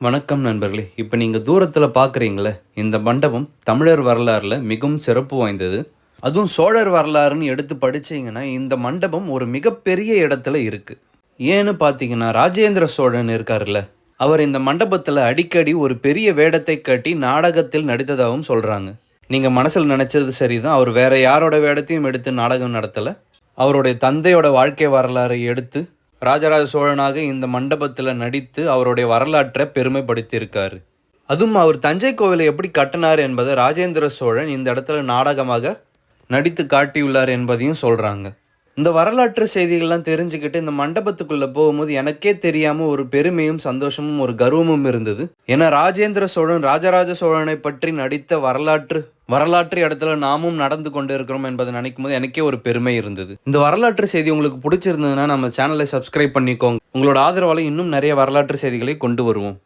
வணக்கம் நண்பர்களே. இப்போ நீங்கள் தூரத்தில் பார்க்குறீங்களே இந்த மண்டபம் தமிழர் வரலாறில் மிகவும் சிறப்பு வாய்ந்தது. அதுவும் சோழர் வரலாறுன்னு எடுத்து படிச்சீங்கன்னா இந்த மண்டபம் ஒரு மிகப்பெரிய இடத்துல இருக்குது ஏன்னு பார்த்தீங்கன்னா ராஜேந்திர சோழன் இருக்கார்ல அவர் இந்த மண்டபத்தில் அடிக்கடி ஒரு பெரிய வேடத்தை கட்டி நாடகத்தில் நடித்ததாகவும் சொல்கிறாங்க நீங்கள் மனசில் நினச்சது சரிதான் அவர் வேற யாரோட வேடத்தையும் எடுத்து நாடகம் நடத்தலை? அவருடைய தந்தையோட வாழ்க்கை வரலாறை எடுத்து ராஜராஜ சோழனாக இந்த மண்டபத்தில் நடித்து அவருடைய வரலாற்றை பெருமைப்படுத்தியிருக்காரு. அதுவும் அவர் தஞ்சை கோவிலை எப்படி கட்டினார் என்பதை ராஜேந்திர சோழன் இந்த இடத்துல நாடகமாக நடித்து காட்டியுள்ளார் என்பதையும் சொல்கிறாங்க இந்த வரலாற்று செய்திகள்லாம் தெரிஞ்சுக்கிட்டு இந்த மண்டபத்துக்குள்ளே போகும்போது எனக்கே தெரியாமல் ஒரு பெருமையும் சந்தோஷமும் ஒரு கர்வமும் இருந்தது. ஏன்னா ராஜேந்திர சோழன் ராஜராஜ சோழனை பற்றி நடித்த வரலாற்று வரலாற்று இடத்துல நாமும் நடந்து கொண்டு இருக்கிறோம் என்பதை நினைக்கும் போது எனக்கே ஒரு பெருமை இருந்தது. இந்த வரலாற்று செய்தி உங்களுக்கு பிடிச்சிருந்ததுன்னா நம்ம சேனலை சப்ஸ்கிரைப் பண்ணிக்கோங்க. உங்களோட ஆதரவால் இன்னும் நிறைய வரலாற்று செய்திகளை கொண்டு வருவோம்.